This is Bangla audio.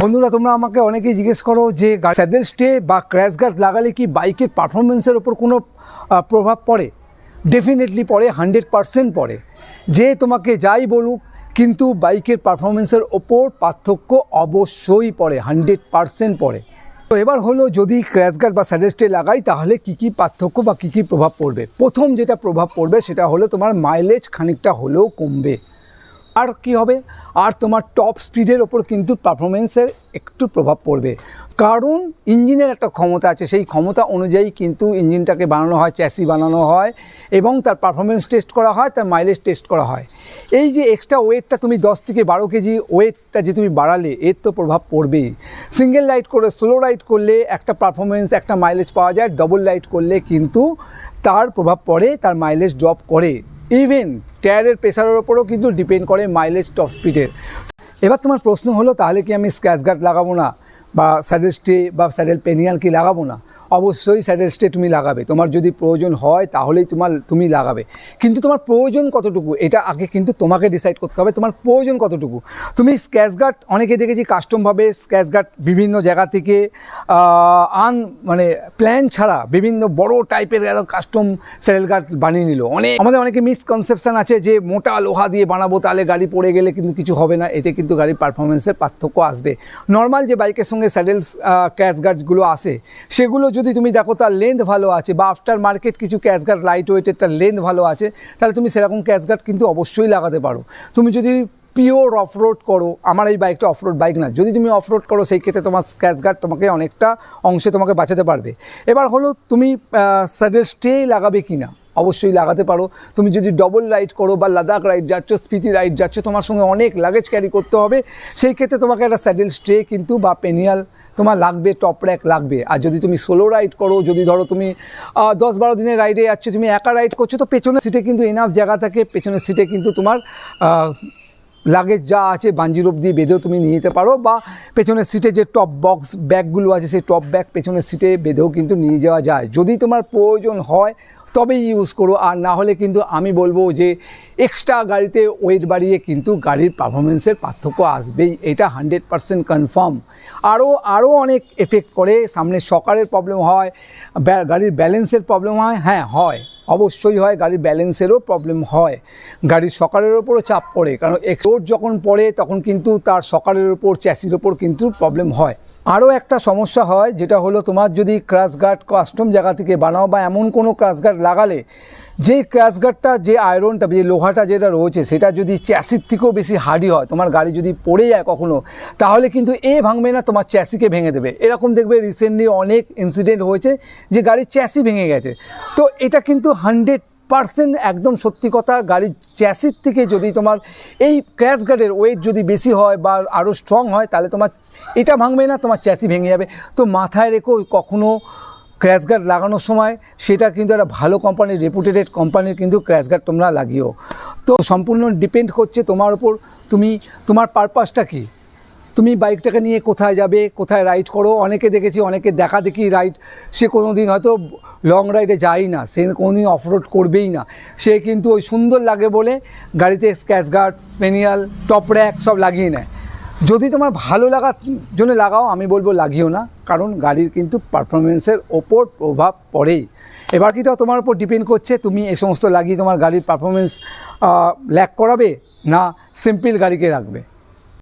বন্ধুরা, তোমরা আমাকে অনেকেই জিজ্ঞেস করো যে স্যাডেল স্টে বা ক্র্যাশ গার্ড লাগালে কি বাইকের পারফরমেন্সের ওপর কোনো প্রভাব পড়ে? ডেফিনেটলি পড়ে হান্ড্রেড পারসেন্ট পড়ে। যে তোমাকে যাই বলুক, কিন্তু বাইকের পারফরমেন্সের ওপর পার্থক্য অবশ্যই পড়ে হান্ড্রেড পারসেন্ট পড়ে। তো এবার হলো, যদি ক্র্যাশ গার্ড বা স্যাডেল স্টে লাগাই, তাহলে কী কী পার্থক্য বা কী কী প্রভাব পড়বে? প্রথম যেটা প্রভাব পড়বে, সেটা হলো তোমার মাইলেজ খানিকটা হলেও কমবে। আর কি হবে? আর তোমার টপ স্পিডের ওপর কিন্তু পারফরমেন্সের একটু প্রভাব পড়বে। কারণ ইঞ্জিনের একটা ক্ষমতা আছে, সেই ক্ষমতা অনুযায়ী কিন্তু ইঞ্জিনটাকে বানানো হয় চ্যাসি বানানো হয় এবং তার পারফরমেন্স টেস্ট করা হয়, তার মাইলেজ টেস্ট করা হয়। এই যে এক্সট্রা ওয়েটটা তুমি দশ থেকে বারো কেজি ওয়েটটা যে তুমি বাড়ালে, এর তো প্রভাব পড়বেই। সিঙ্গেল রাইড করে স্লো রাইড করলে একটা পারফরমেন্স একটা মাইলেজ পাওয়া যায় ডবল রাইড করলে কিন্তু তার প্রভাব পড়ে, তার মাইলেজ ড্রপ করে। ইভেন টায়ারের প্রেশারের ওপরও কিন্তু ডিপেন্ড করে মাইলেজ টপ স্পিডের এবার তোমার প্রশ্ন হলো, তাহলে কি আমি স্ক্র্যাচ গার্ড লাগাবো না? বা স্যাডেল স্টে বা স্যাডেল পেনিয়াল কি লাগাবো না? অবশ্যই স্যাডেল তুমি লাগাবে। তোমার যদি প্রয়োজন হয়, তাহলেই তোমার, তুমি লাগাবে। কিন্তু তোমার প্রয়োজন কতটুকু? এটা আগে কিন্তু তোমাকে ডিসাইড করতে হবে, তোমার প্রয়োজন কতটুকু? তুমি স্ক্র্যাচ গার্ড অনেকে দেখেছি কাস্টমভাবে স্ক্র্যাচ গার্ড বিভিন্ন জায়গা থেকে আন মানে প্ল্যান ছাড়া বিভিন্ন বড় টাইপের কাস্টম স্যাডেল গার্ড বানিয়ে নিল। অনেক, আমাদের অনেকে মিসকনসেপশান আছে যে মোটা লোহা দিয়ে বানাবো, তাহলে গাড়ি পড়ে গেলে কিন্তু কিছু হবে না, এতে কিন্তু গাড়ির পারফরমেন্সের পার্থক্য আসবে। নর্মাল যে বাইকের সঙ্গে স্যাডেলস ক্যাশ গার্ডগুলো আসে, সেগুলো যদি তুমি দেখো তার লেন্থ ভালো আছে বা আফটার মার্কেট কিছু ক্যাশ গার্ড লাইট ওয়েটের তার লেন্থ ভালো আছে, তাহলে তুমি সেরকম ক্যাশ গার্ড কিন্তু অবশ্যই লাগাতে পারো। তুমি যদি পিওর অফরোড করো, আমার এই বাইকটা অফরোড বাইক না, যদি তুমি অফরোড করো, সেই ক্ষেত্রে তোমার স্ক্র্যাচ গার্ড তোমাকে অনেকটা অংশে তোমাকে বাঁচাতে পারবে। এবার হলো তুমি স্যাডেল স্টে লাগাবে কি না অবশ্যই লাগাতে পারো। তুমি যদি ডবল রাইড করো বা লাদাখ রাইড যাচ্ছ, স্পিতি রাইড যাচ্ছ, তোমার সঙ্গে অনেক লাগেজ ক্যারি করতে হবে, সেই ক্ষেত্রে তোমাকে একটা স্যাডেল স্টে কিন্তু বা পেনিয়াল তোমার লাগবে টপ র্যাক লাগবে। আর যদি তুমি সোলো রাইড করো, যদি ধরো তুমি দশ বারো দিনের রাইডে যাচ্ছ, তুমি একা রাইড করছ, তো পেছনের সিটে কিন্তু এনাফ জায়গা থাকে। পেছনের সিটে কিন্তু তোমার লাগেজ যা আছে বাঞ্জি রোপ দিয়ে বেঁধেও তুমি নিয়ে যেতে পারো বা পেছনের সিটে যে টপ বক্স ব্যাগগুলো আছে, সেই টপ ব্যাগ পেছনের সিটে বেঁধেও কিন্তু নিয়ে যাওয়া যায়। যদি তোমার প্রয়োজন হয় তবেই ইউজ করো। আর না হলে কিন্তু আমি বলব যে এক্সট্রা গাড়িতে ওয়েট বাড়িয়ে কিন্তু গাড়ির পারফরমেন্সের পার্থক্য আসবেই। এটা হান্ড্রেড পারসেন্ট কনফার্ম আরও আরও অনেক এফেক্ট করে। সামনে সকারের প্রবলেম হয় গাড়ির ব্যালেন্সের প্রবলেম হয়। হ্যাঁ হয়। অবশ্যই হয়, গাড়ির ব্যালেন্সেরও প্রবলেম হয়। গাড়ির সকালের ওপরও চাপ পড়ে। কারণ এক্সপোর্ট যখন পড়ে, তখন কিন্তু তার সকালের ওপর চ্যাসির ওপর কিন্তু প্রবলেম হয়। আরও একটা সমস্যা হয়, যেটা হলো তোমার যদি ক্রাশ গার্ড কাস্টম জায়গা থেকে বানাও বা এমন কোনো ক্রাশ গার্ড লাগালে, যেই ক্রাশ গার্ডটা যে আয়রনটা যে লোহাটা যেটা রয়েছে, সেটা যদি চ্যাসির থেকেও বেশি হার্ডি হয়, তোমার গাড়ি যদি পড়ে যায় কখনো, তাহলে কিন্তু এ ভাঙবে না, তোমার চ্যাসিকে ভেঙে দেবে। এরকম দেখবে রিসেন্টলি অনেক ইনসিডেন্ট হয়েছে, যে গাড়ির চ্যাসি ভেঙে গেছে। তো এটা কিন্তু হান্ড্রেড পার্সেন্ট একদম সত্যি কথা, গাড়ির চ্যাসির থেকে যদি তোমার এই ক্র্যাশ গার্ডের ওয়েট যদি বেশি হয় বা আরও স্ট্রং হয়, তাহলে তোমার এটা ভাঙবে না, তোমার চ্যাসি ভেঙে যাবে। তো মাথায় রেখো, কখনো ক্র্যাশ গার্ড লাগানোর সময় সেটা কিন্তু একটা ভালো কোম্পানির রেপুটেড কোম্পানির কিন্তু ক্র্যাশ গার্ড তোমরা লাগিও। তো সম্পূর্ণ ডিপেন্ড করছে তোমার উপর। তুমি, তোমার পারপাসটা কী? তুমি বাইকটাকে নিয়ে কোথায় যাবে, কোথায় রাইড করো? অনেকে দেখেছি, অনেকে দেখা দেখি রাইড সে কোনো দিন হয়তো লং রাইডে যায় না। সে কোনো দিন অফরোড করবেই না। সে কিন্তু ওই সুন্দর লাগে বলে গাড়িতে স্ক্যাচ গার্ড স্পেনিয়াল টপ র্যাক সব লাগিয়ে নেয়। যদি তোমার ভালো লাগার জন্য লাগাও, আমি বলব লাগিও না। কারণ গাড়ির কিন্তু পারফরমেন্সের ওপর প্রভাব পড়েই। এবার কিটা তোমার উপর ডিপেন্ড করছে? তুমি এই সমস্ত লাগিয়ে তোমার গাড়ির পারফরমেন্স ল্যাক করাবে? না সিম্পল গাড়িকে রাখবে।